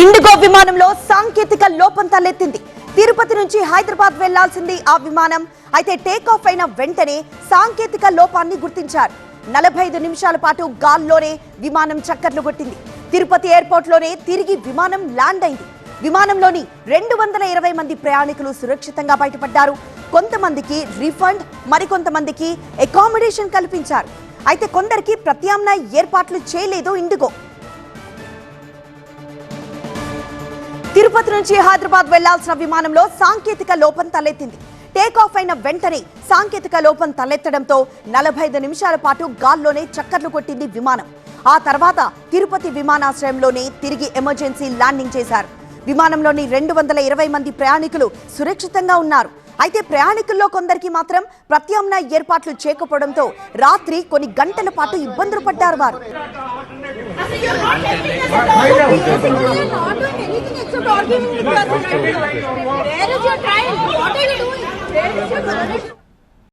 IndiGo విమానంలో సాంకేతిక లోపం తలెత్తింది. తిరుపతి నుంచి హైదరాబాద్ వెళ్ళాల్సింది ఆ విమానం. అయితే టేక్ ఆఫ్ అయిన వెంటనే సాంకేతిక లోపాన్ని గుర్తించారు. నలభై ఐదు నిమిషాల పాటు గాల్లోనే విమానం చక్కర్లు కొట్టింది. తిరుపతి ఎయిర్పోర్ట్లోనే తిరిగి విమానం ల్యాండ్ అయింది. విమానంలోని రెండు వందల ఇరవై మంది ప్రయాణికులు సురక్షితంగా బయటపడ్డారు. కొంతమందికి రిఫండ్ మరికొంతమందికి అకామిడేషన్ కల్పించారు. అయితే కొందరికి ప్రత్యామ్నాయ ఏర్పాట్లు చేయలేదు ఇండిగో. తిరుపతి నుంచి హైదరాబాద్ వెళ్ళాల్సిన విమానంలో సాంకేతిక లోపం తలెత్తింది. టేక్ ఆఫ్ అయిన వెంటనే సాంకేతిక లోపం తలెత్తడంతో నలభై ఐదు నిమిషాల పాటు గాల్లోనే చక్కర్లు కొట్టింది విమానం. ఆ తర్వాత తిరుపతి విమానాశ్రయంలోనే తిరిగి ఎమర్జెన్సీ ల్యాండింగ్ చేశారు. విమానంలోని రెండు వందల ఇరవై మంది ప్రయాణికులు సురక్షితంగా ఉన్నారు. అయితే ప్రయాణికుల్లో కొందరికి మాత్రం ప్రత్యామ్నాయ ఏర్పాట్లు చేయకపోవడంతో రాత్రి కొన్ని గంటల పాటు ఇబ్బందులు పడ్డారు వారు. Where is your trial? What are you doing?